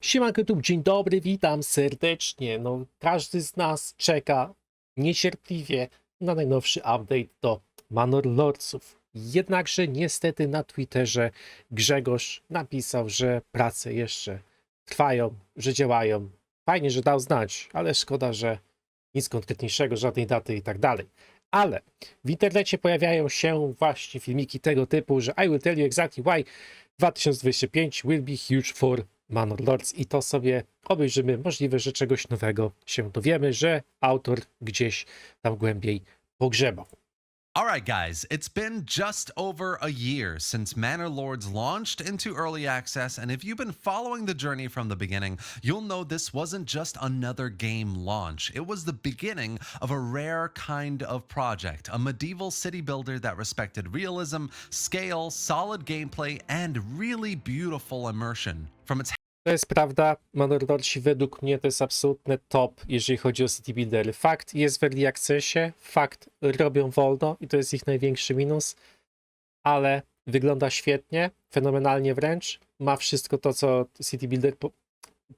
Siemanko YouTube, dzień dobry, witam serdecznie. No, każdy z nas czeka niecierpliwie na najnowszy update do Manor Lordsów. Jednakże niestety na Twitterze Grzegorz napisał, że prace jeszcze trwają, że działają. Fajnie, że dał znać, ale szkoda, że nic konkretniejszego, żadnej daty i tak dalej. Ale w internecie pojawiają się właśnie filmiki tego typu, że I will tell you exactly why 2025 will be huge for Manor Lords i to sobie obejrzymy. Możliwe, że czegoś nowego się dowiemy, że autor gdzieś tam głębiej pogrzebał. Alright, guys, it's been just over a year since Manor Lords launched into early access, and if you've been following the journey from the beginning, you'll know this wasn't just another game launch. It was the beginning of a rare kind of project, a medieval city builder that respected realism, scale, solid gameplay, and really beautiful immersion. From its To jest prawda, Manor Lordsi według mnie to jest absolutny top, jeżeli chodzi o City Buildery. Fakt jest w Early Accessie, fakt robią wolno i to jest ich największy minus, ale wygląda świetnie, fenomenalnie wręcz, ma wszystko to, co City Builder po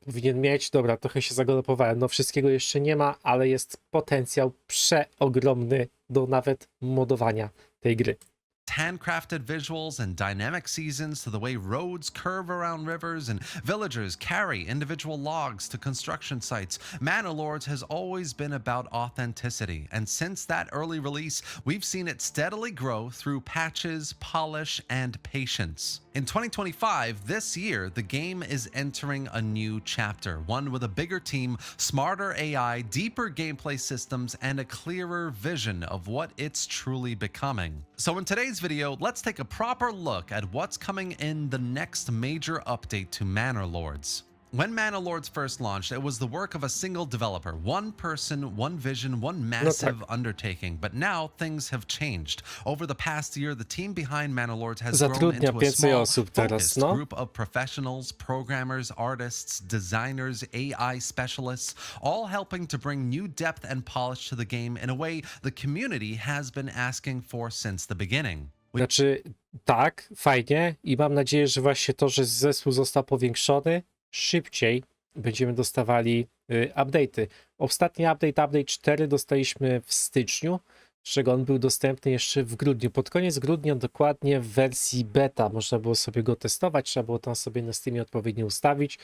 powinien mieć. Dobra, trochę się zagalopowałem, no wszystkiego jeszcze nie ma, ale jest potencjał przeogromny do nawet modowania tej gry. Handcrafted visuals and dynamic seasons to the way roads curve around rivers and villagers carry individual logs to construction sites, Manor Lords has always been about authenticity. And since that early release, we've seen it steadily grow through patches, polish, and patience. In 2025, this year, the game is entering a new chapter, one with a bigger team, smarter AI, deeper gameplay systems, and a clearer vision of what it's truly becoming. So, in today's video, let's take a proper look at what's coming in the next major update to Manor Lords. When Mana Lords first launched, it was the work of a single developer, one person, one vision, one massive undertaking. But now things have changed. Over the past year, the team behind Mana Lords has grown into a small, teraz, no. group of professionals, programmers, artists, designers, AI specialists, all helping to bring new depth and polish to the game in a way the community has been asking for since the beginning. Znaczy, tak, fajnie i mam nadzieję, że właśnie to, że zespół został powiększony, szybciej będziemy dostawali y, update'y. Ostatni update, update 4 dostaliśmy w styczniu, z czego on był dostępny jeszcze w grudniu. Pod koniec grudnia dokładnie w wersji beta można było sobie go testować, trzeba było tam sobie na Steamie odpowiednio ustawić.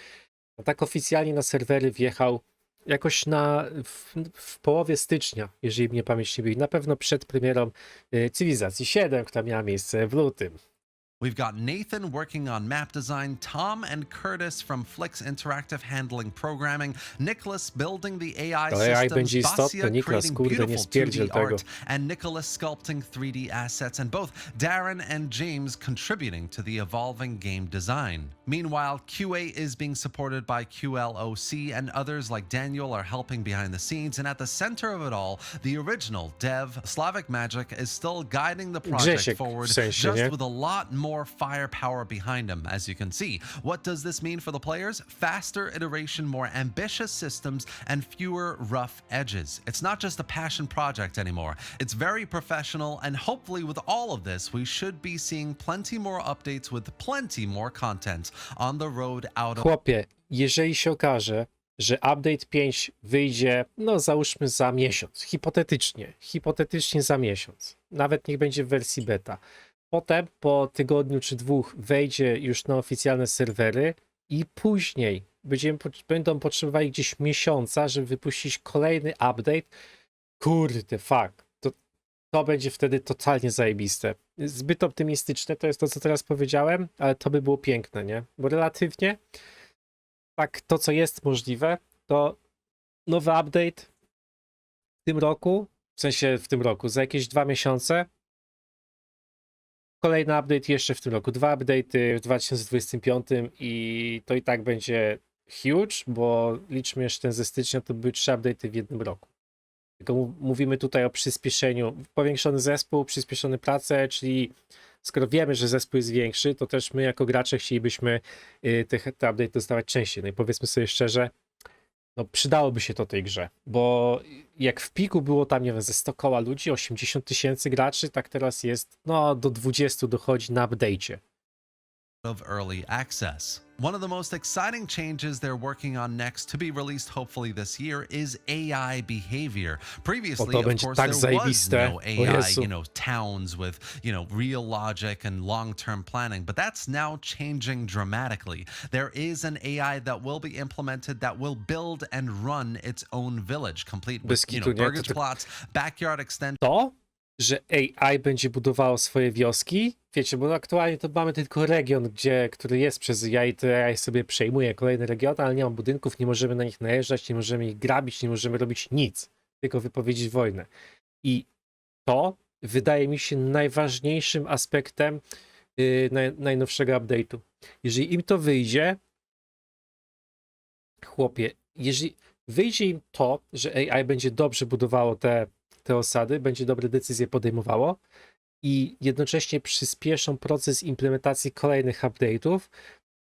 A tak oficjalnie na serwery wjechał jakoś na, w, w połowie stycznia, jeżeli mnie pamięć nie myli. Na pewno przed premierą y, Cywilizacji 7, która miała miejsce w lutym. We've got Nathan working on map design, Tom and Curtis from Flix Interactive handling programming, Nicholas building the AI To AI systems, będzie istotne, Basia Niklas, creating kurde, nie beautiful spierdziel 2D tego. art, and Nicholas sculpting 3D assets, and both Darren and James contributing to the evolving game design. Meanwhile, QA is being supported by QLOC, and others like Daniel are helping behind the scenes. And at the center of it all, the original dev, Slavic Magic, is still guiding the project Grzesiek, w forward, sensie, just nie? with a lot more firepower behind him, as you can see. What does this mean for the players? Faster iteration, more ambitious systems, and fewer rough edges. It's not just a passion project anymore. It's very professional, and hopefully, with all of this, we should be seeing plenty more updates with plenty more content on the road out of. Chłopie, jeżeli się okaże, że update 5 wyjdzie, no załóżmy za miesiąc, hipotetycznie, hipotetycznie za miesiąc, nawet niech będzie w wersji beta. Potem po tygodniu czy dwóch wejdzie już na oficjalne serwery i później będziemy, będą potrzebowali gdzieś miesiąca, żeby wypuścić kolejny update. Kurde, fuck. To, to będzie wtedy totalnie zajebiste. Zbyt optymistyczne to jest to, co teraz powiedziałem, ale to by było piękne, nie? Bo relatywnie tak to, co jest możliwe, to nowy update w tym roku, w sensie w tym roku, za jakieś dwa miesiące. Kolejny update jeszcze w tym roku, dwa update'y w 2025 i to i tak będzie huge, bo liczmy jeszcze ten ze stycznia, to były trzy update'y w jednym roku. Tylko mówimy tutaj o przyspieszeniu. Powiększony zespół, przyspieszone prace, czyli skoro wiemy, że zespół jest większy, to też my jako gracze chcielibyśmy y, te, te update dostawać częściej. No i powiedzmy sobie szczerze, no przydałoby się to tej grze, bo jak w piku było tam, nie wiem, ze 100 koła ludzi, 80 tysięcy graczy, tak teraz jest, no do 20 dochodzi na update'cie. Of early access. One of the most exciting changes they're working on next to be released hopefully this year is AI behavior. Previously, of course, there was no AI, you know, towns with, you know, real logic and long-term planning, but that's now changing dramatically. There is an AI that will be implemented that will build and run its own village, complete with, you know? Burgage plots, backyard extensions, że AI będzie budowało swoje wioski, wiecie, bo aktualnie to mamy tylko region, gdzie, który jest przez AI, to AI sobie przejmuje kolejny region, ale nie ma budynków, nie możemy na nich najeżdżać, nie możemy ich grabić, nie możemy robić nic, tylko wypowiedzieć wojnę. I to wydaje mi się najważniejszym aspektem yy, naj, najnowszego update'u. Jeżeli im to wyjdzie, chłopie, jeżeli wyjdzie im to, że AI będzie dobrze budowało te, te osady, będzie dobre decyzje podejmowało i jednocześnie przyspieszą proces implementacji kolejnych update'ów,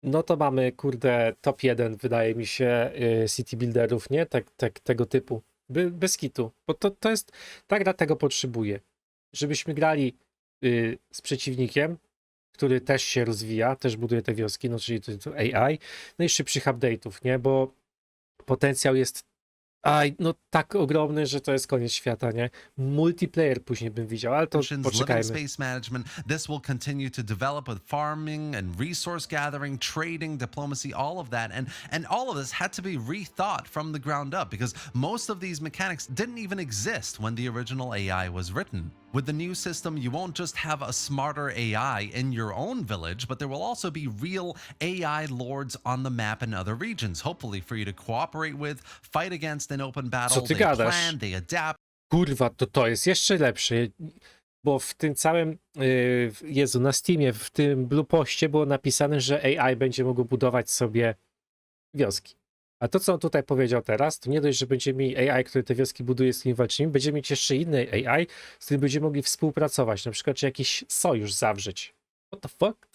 no to mamy, kurde, top 1, wydaje mi się, y, city builderów, nie? Tak, tak, tego typu. By, bez kitu. Bo to, to jest, ta gra tego potrzebuje. Żebyśmy grali y, z przeciwnikiem, który też się rozwija, też buduje te wioski, no czyli to, to AI, no update'ów, nie? Bo potencjał jest aj, no tak ogromny, że to jest koniec świata, nie? Multiplayer później bym widział, ale to poczekajmy. space management. This will continue to develop with farming and resource gathering, trading, diplomacy, all of that. And and all of this had to be rethought from the ground up because most of these mechanics didn't even exist when the original AI was written. With the new system, you won't just have a smarter AI in your own village, but there will also be real AI lords on the map in other regions, hopefully for you to cooperate with, fight against in open battle. ty They gadasz? plan, they adapt, Kurwa, to to jest jeszcze lepsze, bo w tym całym, yy, Jezu, na Steamie, w tym Blue Poście było napisane, że AI będzie mógł budować sobie wioski. A to, co on tutaj powiedział teraz, to nie dość, że będziemy mieli AI, który te wioski buduje, z którymi walczymy, będziemy mieć jeszcze inny AI, z którym będziemy mogli współpracować, na przykład czy jakiś sojusz zawrzeć. What the fuck?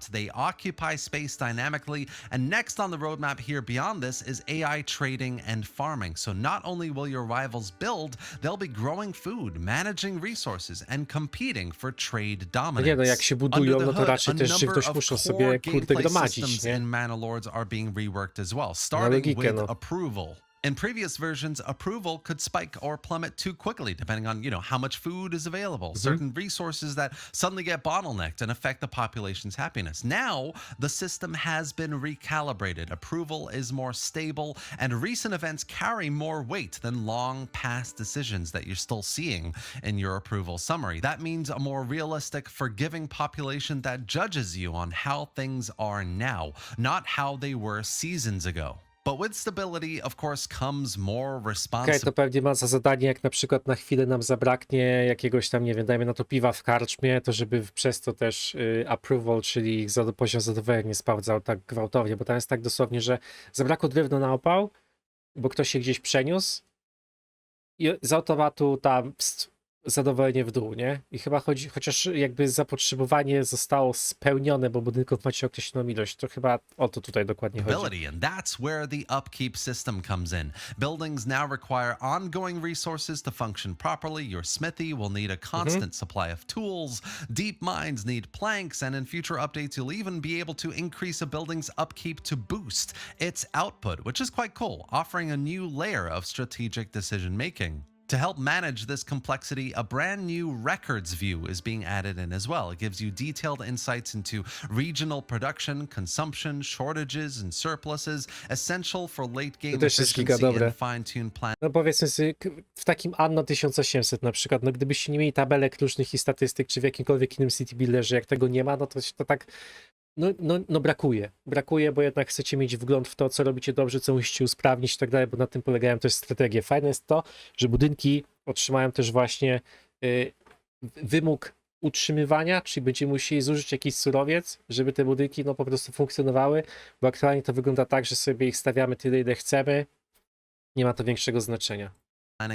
They occupy space dynamically. And next on the roadmap here beyond this is AI trading and farming. So not only will your rivals build, they'll be growing food, managing resources, and competing for trade dominance. nie, no jak się budują, Under no the to hood, raczej a też number żywność of muszą sobie, kurde, gameplay gromadzić, systems nie? in Mana Lords are being reworked as well, starting logikę, with no. approval. In previous versions, approval could spike or plummet too quickly, depending on you know how much food is available, mm-hmm. certain resources that suddenly get bottlenecked and affect the population's happiness. Now, the system has been recalibrated. Approval is more stable, and recent events carry more weight than long past decisions that you're still seeing in your approval summary. That means a more realistic, forgiving population that judges you on how things are now, not how they were seasons ago. But with stability, of course, comes more responsibility. to pewnie ma za zadanie, jak na przykład na chwilę nam zabraknie jakiegoś tam, nie wiem, dajmy na to piwa w karczmie, to żeby przez to też y, approval, czyli poziom zadowolenia nie sprawdzał tak gwałtownie, bo tam jest tak dosłownie, że zabrakło drewno na opał, bo ktoś się gdzieś przeniósł i z automatu tam pst, zadowolenie w dół, nie? I chyba chodzi, chociaż jakby zapotrzebowanie zostało spełnione, bo budynków macie określoną ilość, to chyba o to tutaj dokładnie chodzi. Ability, and that's where the upkeep system comes in. Buildings now require ongoing resources to function properly. Your smithy will need a mhm. constant supply of tools. Deep mines need planks, and in future updates, you'll even be able to increase a building's upkeep to boost its output, which is quite cool, offering a new layer of strategic decision making. To help manage this complexity, a brand new records view is being added in as well. It gives you detailed insights into regional production, consumption, shortages, and surpluses, essential for late game też jest giga efficiency dobre. and fine-tuned planning. No powiedzmy sobie, k- w takim Anno 1800 na przykład, no gdybyście nie mieli tabelek różnych i statystyk, czy w jakimkolwiek innym City Builderze, jak tego nie ma, no to, to tak, no, no, no brakuje. Brakuje, bo jednak chcecie mieć wgląd w to, co robicie dobrze, co musicie usprawnić i tak dalej, bo na tym polegają też strategie. Fajne jest to, że budynki otrzymają też właśnie y, wymóg utrzymywania, czyli będziemy musieli zużyć jakiś surowiec, żeby te budynki no po prostu funkcjonowały, bo aktualnie to wygląda tak, że sobie ich stawiamy tyle, ile chcemy, nie ma to większego znaczenia.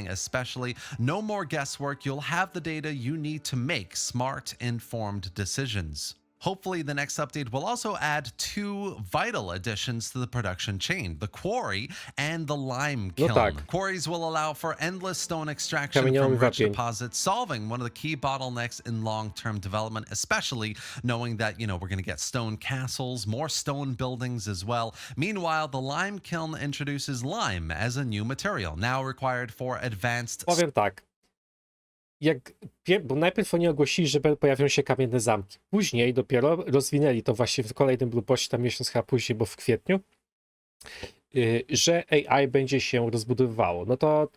especially no more guesswork you'll have the data you need to make smart informed decisions Hopefully, the next update will also add two vital additions to the production chain the quarry and the lime No kiln. tak. Quarries will allow for endless stone extraction from rich wapień. deposits, solving one of the key bottlenecks in long term development, especially knowing that, you know, we're going to get stone castles, more stone buildings as well. Meanwhile, the lime kiln introduces lime as a new material, now required for advanced Powiem tak. Jak, bo najpierw oni ogłosili, że pojawią się kamienne zamki. Później dopiero rozwinęli to właśnie w kolejnym Blue Postie, tam miesiąc chyba później, bo w kwietniu, yy, że AI będzie się rozbudowywało. No to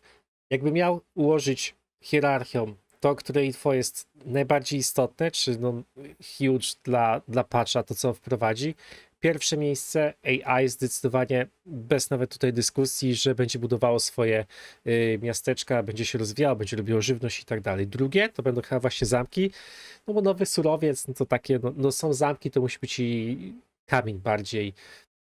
jakby miał ułożyć hierarchią to, które info jest najbardziej istotne, czy no huge dla, dla patcha, to co wprowadzi. Pierwsze miejsce AI zdecydowanie bez nawet tutaj dyskusji, że będzie budowało swoje y, miasteczka, będzie się rozwijało, będzie robiło żywność i tak dalej. Drugie to będą chyba właśnie zamki, no bo nowy surowiec, no to takie, no, no są zamki, to musi być i kamień bardziej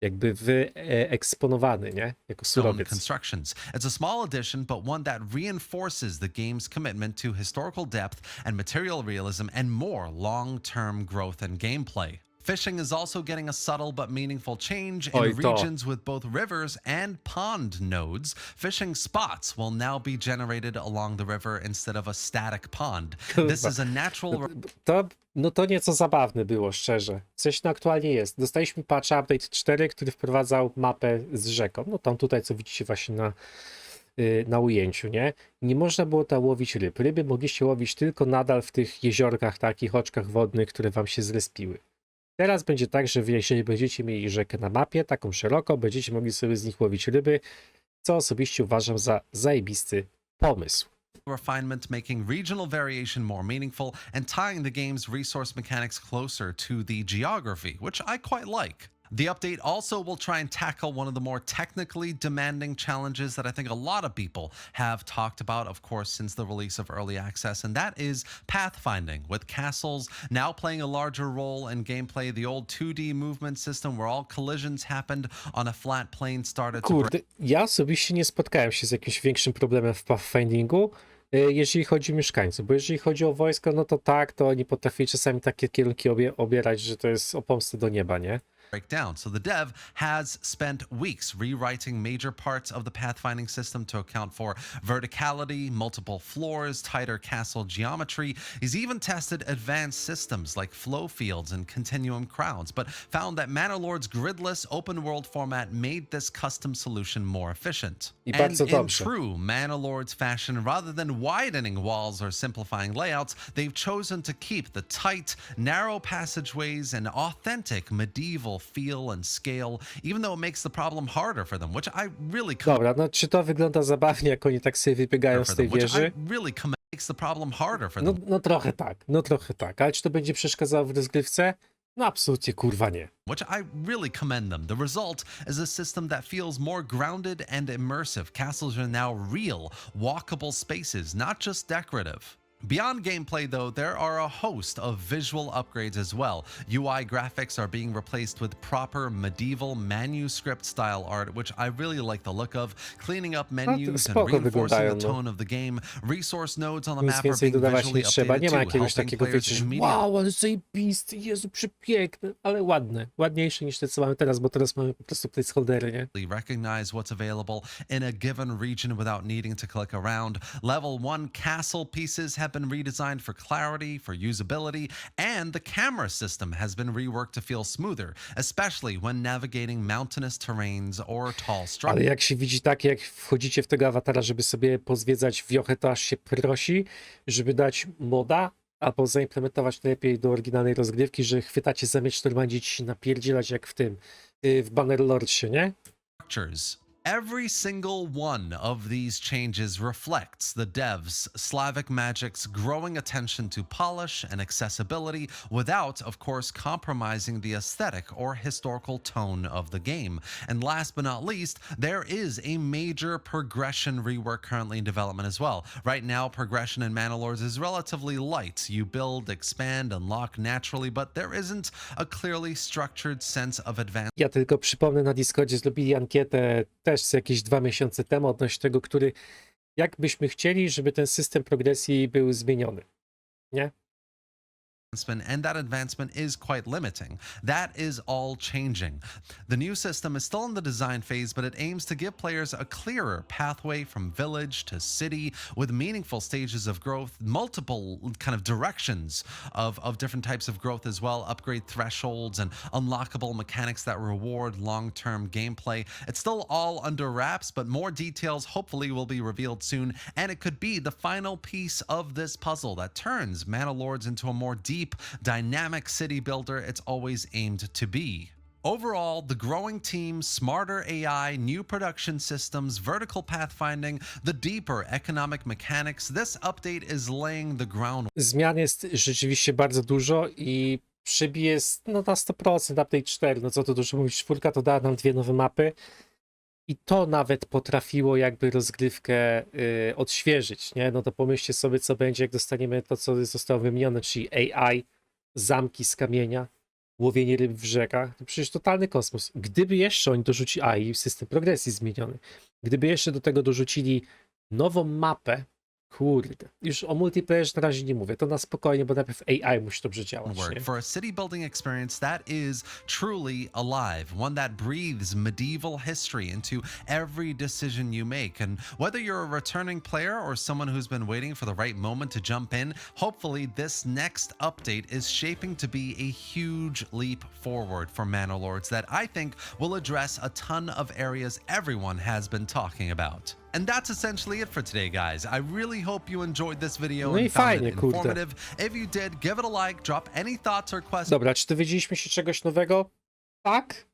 jakby wyeksponowany, nie? Jako surowiec. constructions. It's a small addition, but one that reinforces the game's commitment to historical depth and material realism and more long term growth and gameplay. Fishing is also getting a subtle but meaningful change in Oj, to. regions with both rivers and pond nodes. Fishing spots will now be generated along the river instead of a static pond. This Kurwa. is a natural To, no to nieco zabawne było, szczerze. Coś no aktualnie jest. Dostaliśmy patch update 4, który wprowadzał mapę z rzeką. No tam tutaj, co widzicie właśnie na, y, na ujęciu, nie? Nie można było tam łowić ryb. Ryby mogliście łowić tylko nadal w tych jeziorkach, takich oczkach wodnych, które wam się zrespiły. Teraz będzie tak, że wy, jeżeli będziecie mieli rzekę na mapie, taką szeroką, będziecie mogli sobie z nich łowić ryby, co osobiście uważam za zajebisty pomysł. refinement, making regional variation more meaningful and tying the game's resource mechanics closer to the geography, which I quite like. The update also will try and tackle one of the more technically demanding challenges that I think a lot of people have talked about, of course, since the release of early access, and that is pathfinding, with castles now playing a larger role in gameplay. The old 2D movement system, where all collisions happened on a flat plane, started to. Kurde, ja osobiście nie spotkałem się z jakimś większym problemem w pathfindingu, jeżeli chodzi o mieszkańców, bo jeżeli chodzi o wojsko, no to tak, to oni potrafili czasami takie kierunki obie, obierać, że to jest o pomstę do nieba, nie? Break down. So the dev has spent weeks rewriting major parts of the pathfinding system to account for verticality, multiple floors, tighter castle geometry. He's even tested advanced systems like flow fields and continuum crowds, but found that Manor Lord's gridless open world format made this custom solution more efficient. And in true Manor Lord's fashion, rather than widening walls or simplifying layouts, they've chosen to keep the tight, narrow passageways and authentic medieval feel and scale, even though it makes the problem harder for them, which I really Dobra, no czy to wygląda zabawnie, jak oni tak sobie wybiegają z tej wieży? really commend makes the problem harder for No, no trochę tak, no trochę tak, ale czy to będzie przeszkadzało w rozgrywce? No absolutnie kurwa nie. which I really commend them. The result is a system that feels more grounded and immersive. Castles are now real, walkable spaces, not just decorative. Beyond gameplay, though, there are a host of visual upgrades as well. UI graphics are being replaced with proper medieval manuscript style art, which I really like the look of, cleaning up menus and reinforcing the tone of the game. Resource nodes on the map are being visually trzeba. Nie updated ma jakiegoś takiego, players wiecie, że immediately wow, ale zajebisty, Jezu, przepiękny, ale ładne. Ładniejsze niż te, co mamy teraz, bo teraz mamy po prostu placeholdery, nie? recognize what's available in a given region without needing to click around. Level 1 castle pieces have been redesigned for clarity, for usability, and the camera system has been reworked to feel smoother, especially when navigating mountainous terrains or tall Ale structures. jak się widzi tak, jak wchodzicie w tego awatara, żeby sobie pozwiedzać wiochę, to aż się prosi, żeby dać moda, albo zaimplementować lepiej do oryginalnej rozgrywki, że chwytacie za miecz, normalnie ci się napierdzielać jak w tym, y, w Bannerlordsie, nie? Every single one of these changes reflects the devs, Slavic Magic's growing attention to polish and accessibility without, of course, compromising the aesthetic or historical tone of the game. And last but not least, there is a major progression rework currently in development as well. Right now, progression in Manalords is relatively light. You build, expand, unlock naturally, but there isn't a clearly structured sense of advancement. Ja tylko przypomnę, na Discordzie zrobili ankietę też jakieś dwa miesiące temu odnośnie tego, który, jak byśmy chcieli, żeby ten system progresji był zmieniony. Nie? And that advancement is quite limiting. That is all changing. The new system is still in the design phase, but it aims to give players a clearer pathway from village to city with meaningful stages of growth, multiple kind of directions of, of different types of growth as well, upgrade thresholds and unlockable mechanics that reward long term gameplay. It's still all under wraps, but more details hopefully will be revealed soon, and it could be the final piece of this puzzle that turns Mana Lords into a more deep, dynamic city builder it's always aimed to be. Overall, the growing team, smarter AI, new production systems, vertical pathfinding, the deeper economic mechanics, this update is laying the ground Zmian jest rzeczywiście bardzo dużo i przybije no, na 100% update 4. No co tu dużo mówić, czwórka to dała nam dwie nowe mapy i to nawet potrafiło jakby rozgrywkę y, odświeżyć, nie? No to pomyślcie sobie, co będzie, jak dostaniemy to, co zostało wymienione, czyli AI, zamki z kamienia, łowienie ryb w rzekach. To przecież totalny kosmos. Gdyby jeszcze oni dorzucili AI, system progresji zmieniony, gdyby jeszcze do tego dorzucili nową mapę, Kurde, już o multiplayerze na razie nie mówię, to na spokojnie, bo najpierw AI musi dobrze działać. for a city building experience that is truly alive, one that breathes medieval history into every decision you make. And whether you're a returning player or someone who's been waiting for the right moment to jump in, hopefully this next update is shaping to be a huge leap forward for Manor Lords that I think will address a ton of areas everyone has been talking about. And that's essentially it for today, guys. I really hope you enjoyed this video No i and found fajnie, it kurde. informative. If you did, give it a like, drop any thoughts or questions. Dobra, czy dowiedzieliśmy się czegoś nowego? Tak,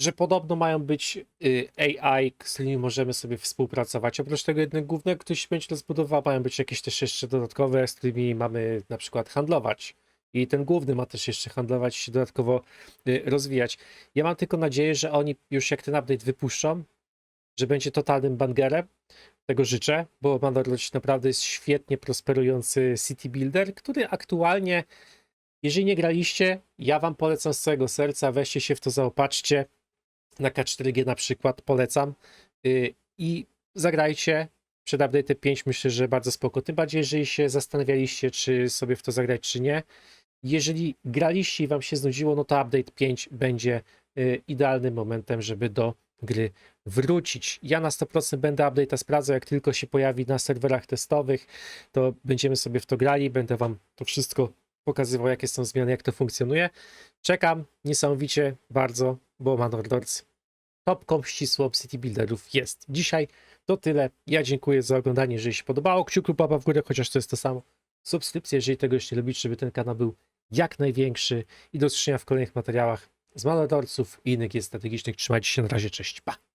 że podobno mają być y, AI, z którymi możemy sobie współpracować. Oprócz tego jednego głównego, który się będzie rozbudował, mają być jakieś też jeszcze dodatkowe, z którymi mamy na przykład handlować. I ten główny ma też jeszcze handlować i się dodatkowo y, rozwijać. Ja mam tylko nadzieję, że oni już jak ten update wypuszczą, że będzie totalnym bangerem. Tego życzę, bo Mandalorian naprawdę jest świetnie prosperujący city builder, który aktualnie, jeżeli nie graliście, ja wam polecam z całego serca, weźcie się w to zaopatrzcie. Na K4G na przykład polecam yy, i zagrajcie. Przed update 5 myślę, że bardzo spoko. Tym bardziej, jeżeli się zastanawialiście, czy sobie w to zagrać, czy nie. Jeżeli graliście i wam się znudziło, no to update 5 będzie yy, idealnym momentem, żeby do gry wrócić. Ja na 100% będę update'a sprawdzał, jak tylko się pojawi na serwerach testowych, to będziemy sobie w to grali, będę wam to wszystko pokazywał, jakie są zmiany, jak to funkcjonuje. Czekam niesamowicie bardzo, bo Manor Lords topką ścisłą City Builderów jest. Dzisiaj to tyle. Ja dziękuję za oglądanie, jeżeli się podobało. Kciuk lub łapa w górę, chociaż to jest to samo. Subskrypcja, jeżeli tego jeszcze nie żeby ten kanał był jak największy i do usłyszenia w kolejnych materiałach z Manor Lordsów i innych gier strategicznych. Trzymajcie się, na razie, cześć, pa!